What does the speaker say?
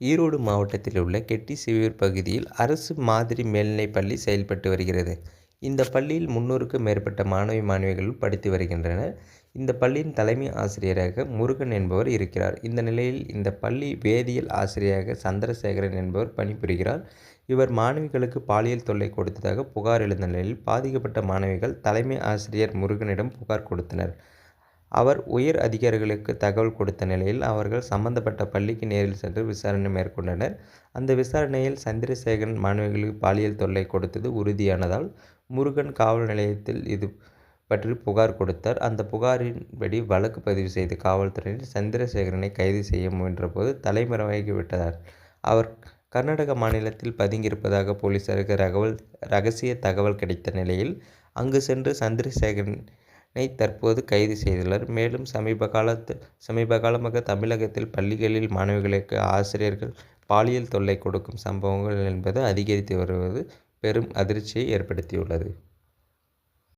ஈரோடு மாவட்டத்தில் உள்ள கெட்டி சிவியூர் பகுதியில் அரசு மாதிரி மேல்நிலைப் பள்ளி செயல்பட்டு வருகிறது. இந்த பள்ளியில் முன்னூறுக்கும் மேற்பட்ட மாணவி மாணவிகள் படித்து வருகின்றனர். இந்த பள்ளியின் தலைமை ஆசிரியராக முருகன் என்பவர் இருக்கிறார். இந்த நிலையில் இந்த பள்ளி வேதியியல் ஆசிரியராக சந்திரசேகரன் என்பவர் பணிபுரிகிறார். இவர் மாணவிகளுக்கு பாலியல் தொல்லை கொடுத்ததாக புகார் எழுந்த நிலையில் பாதிக்கப்பட்ட மாணவிகள் தலைமை ஆசிரியர் முருகனிடம் புகார் கொடுத்தனர். அவர் உயர் அதிகாரிகளுக்கு தகவல் கொடுத்த நிலையில் அவர்கள் சம்பந்தப்பட்ட பள்ளிக்கு நேரில் சென்று விசாரணை மேற்கொண்டனர். அந்த விசாரணையில் சந்திரசேகரன் மாணவிகளுக்கு பாலியல் தொல்லை கொடுத்தது உறுதியானதால் முருகன் காவல் நிலையத்தில் இது பற்றி புகார் கொடுத்தார். அந்த புகாரின்படி வழக்கு பதிவு செய்த காவல்துறையினர் சந்திரசேகரனை கைது செய்ய முயன்றபோது தலைமறைவாகி விட்டார் அவர் கர்நாடக மாநிலத்தில் பதுங்கியிருப்பதாக போலீசாருக்கு தகவல் ரகசிய தகவல் கிடைத்த நிலையில் அங்கு சென்று சந்திரசேகரன் தற்போது கைது செய்துள்ளார் மேலும் சமீப காலத்து சமீப காலமாக தமிழகத்தில் பள்ளிகளில் மாணவிகளுக்கு ஆசிரியர்கள் பாலியல் தொல்லை கொடுக்கும் சம்பவங்கள் என்பது அதிகரித்து வருவது பெரும் அதிர்ச்சியை ஏற்படுத்தியுள்ளது.